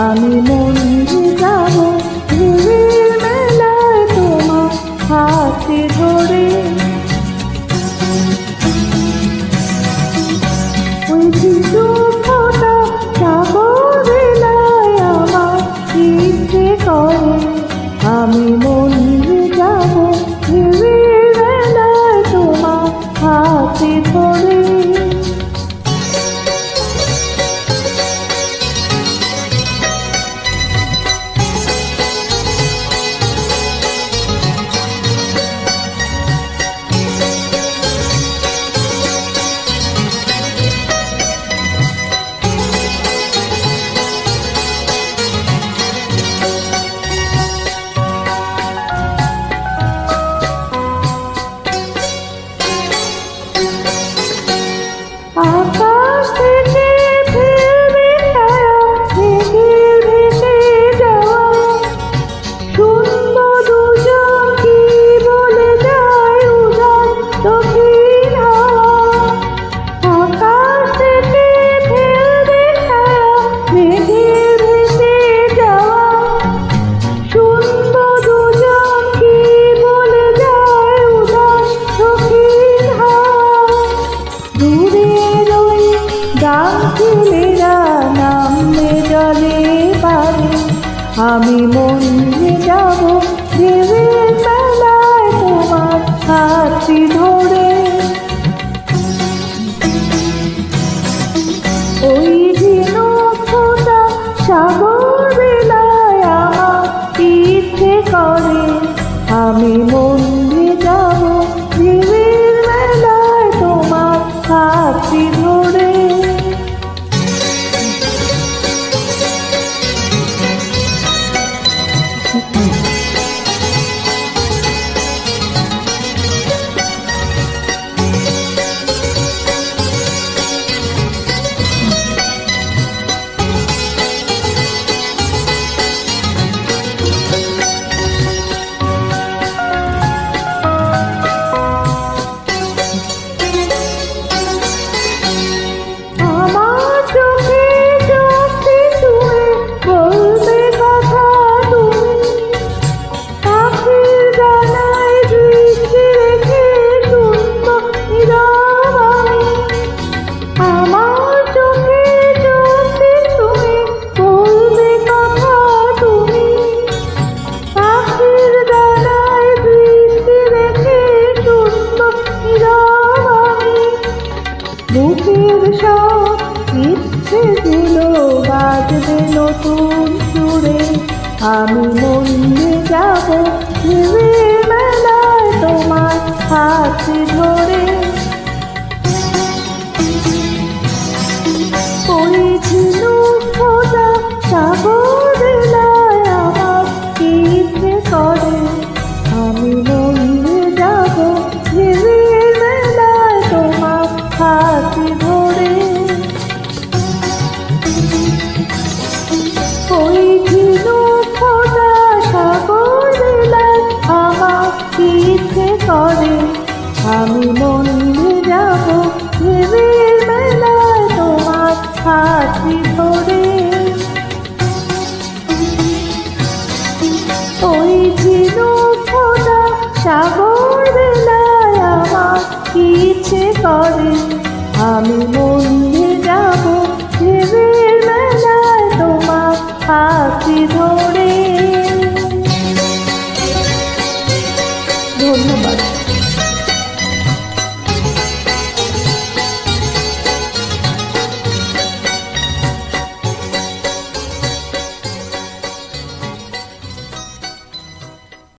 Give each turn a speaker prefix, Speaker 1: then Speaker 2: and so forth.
Speaker 1: আমি মঞ্জিত ছেলেরা নামে জলে পারে আমি মন্দিরে যাব দেবের মেলায় তোমার হাতটি ধরে। ওই দিন ফোটা সাগর বেলায় আমার ইচ্ছে করে। আমি মন সেদিন বাজবে নতুন সুরে। আমি মন্দিরে যাব মেলায় তোমার হাতে ধরে। পড়েছিল সাগর আমি মন্দির যাব দেবের মেলায় তোমার হাতি ধরে। ওই ঝিনুকটা সাগর বেলায় আমার ইচ্ছে করে। আমি